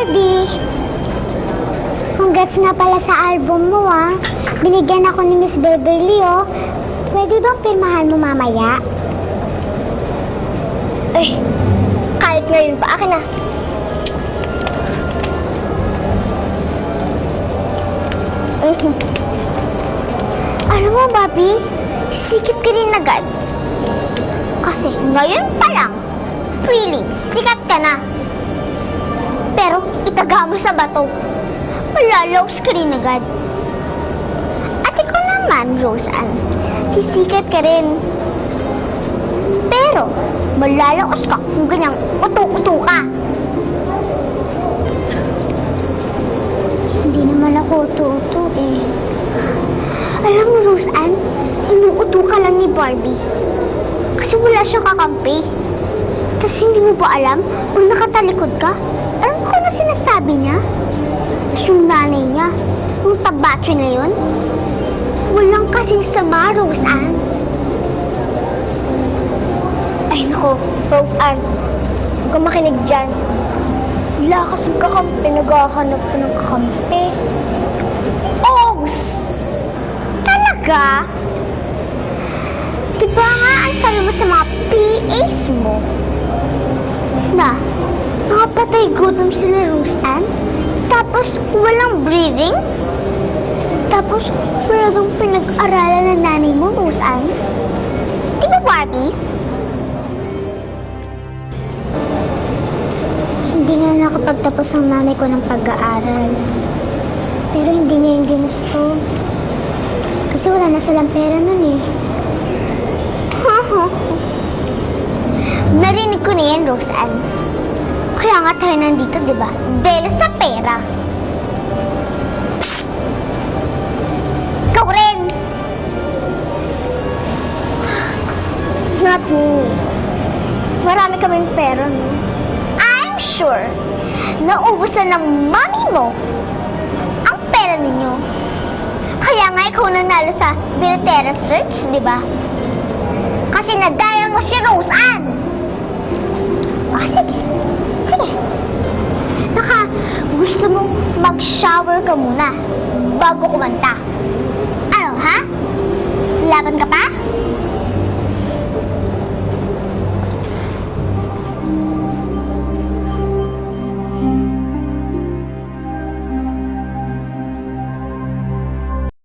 Barbie! Congrats nga pala sa album mo ah. Binigyan ako ni Miss Beverly oh. Pwede bang pirmahan mo mamaya? Ay, kahit ngayon pa, akin na. Alam mo, Barbie, sikip ka rin agad. Kasi ngayon pa lang, feeling, sikat ka na. Pero itaga mo sa bato, malalaos ka rin agad. At ikaw naman, Roseanne, sisikat ka rin. Pero, malalaos ka kung ganyang uto-uto ka. Hindi naman ako uto-uto eh. Alam mo, Roseanne, inuuto ka lang ni Barbie. Kasi wala siyang kakampi. Tapos hindi mo ba alam, pag nakatalikod ka, alam kung ano sinasabi niya? Tapos yung nanay niya, yung tabatso na yun, walang kasing sama, Roseanne. Ay, nako, Rose Ann. Huwag kang makinig dyan. Wala kasing kakampi, naghahanap ka ng kakampi. Ogs! Talaga? Diba nga ang sabi mo sa mga PAs mo? Na, patay gutom sila, Roseanne? Tapos, walang breathing? Tapos, wala dong pinag-aralan ng nanay mo, Roseanne? Di ba, Barbie? Hindi nga nakapagtapos ang nanay ko ng pag-aaral. Pero hindi niya yung ginusto. Kasi wala na silang pera nun eh. Narinig ko na yan, Roseanne. Kaya nga tayo nandito, di ba? Dahil sa pera. Psst! Ikaw rin! Not me. Marami kaming pera, no? I'm sure naubos na ng mami mo ang pera ninyo. Kaya nga ikaw nanalo sa Bilitera Search, di ba? Kasi nadaya mo si Roseanne. Ah, sige. Sige. Mag-shower ka muna bago kumanta. Ano, ha? Laban ka